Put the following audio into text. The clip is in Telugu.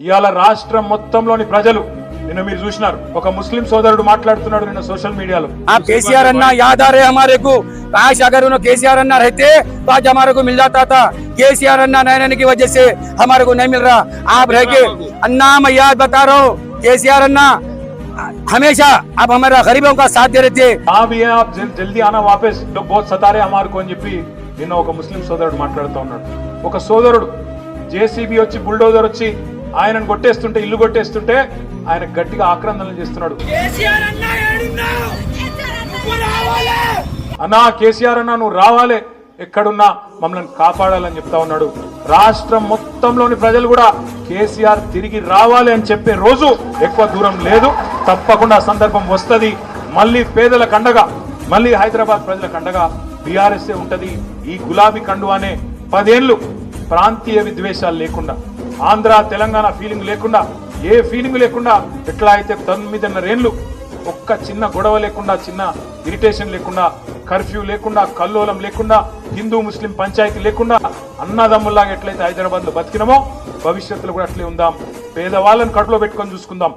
ఇవాళ రాష్ట్రం మొత్తంలోని ప్రజలు నిన్న మీరు చూసినారు ఒక ముస్లిం సోదరుడు మాట్లాడుతున్నాడు నిన్న సోషల్ మీడియాలో आप केसीआर अन्ना याद आ रहे हमारे को काश अगर उन्होंने केसीआर अन्ना रहते तो आज हमारे को मिल जाता था केसीआर अन्ना नहीं रहने की वजह से हमारे को नहीं मिल रहा आप रह के अन्ना मैं याद बता रहा हूँ केसीआर अन्ना हमेशा आप हमारा गरीबों का साथ दे रहे थे ఆ भी है आप जल, जल्दी आना वापस लोग बहुत सतारे हमारे को అని చెప్పి నిన్న ఒక ముస్లిం సోదరుడు మాట్లాడుతూ ఉన్నాడు ఒక సోదరుడు జేసీబీ వచ్చి బుల్డోజర్ వచ్చి ఆయనను కొట్టేస్తుంటే ఇల్లు కొట్టేస్తుంటే ఆయన గట్టిగా ఆక్రందనలు చేస్తున్నాడు. అన్నా కేసీఆర్ అన్నా నువ్వు రావాలి. ఎక్కడున్నా మమ్మల్ని కాపాడాలని చెప్తా ఉన్నాడు. రాష్ట్రం మొత్తంలోని ప్రజలు కూడా కేసీఆర్ తిరిగి రావాలి అని చెప్పే రోజు ఎక్కువ దూరం లేదు. తప్పకుండా సందర్భం వస్తది. మళ్ళీ పేదల కండగా మళ్ళీ హైదరాబాద్ ప్రజల కండగా బీఆర్ఎస్ ఉంటది. ఈ గులాబీ కండు అనే పదేళ్ళు ప్రాంతీయ విద్వేషాలు లేకుండా. ఆంధ్ర తెలంగాణ ఫీలింగ్ లేకుండా ఏ ఫీలింగ్ లేకుండా ఎట్లా అయితే తొమ్మిదిన్నరేళ్ళు ఒక్క చిన్న గొడవ లేకుండా చిన్న ఇరిటేషన్ లేకుండా కర్ఫ్యూ లేకుండా కల్లోలం లేకుండా హిందూ ముస్లిం పంచాయతీ లేకుండా అన్నదమ్ముల్లాగా ఎట్లయితే హైదరాబాద్లో బతికినామో భవిష్యత్తులో కూడా అట్లే ఉందాం. పేదవాళ్ళని కడుపులో పెట్టుకొని చూసుకుందాం.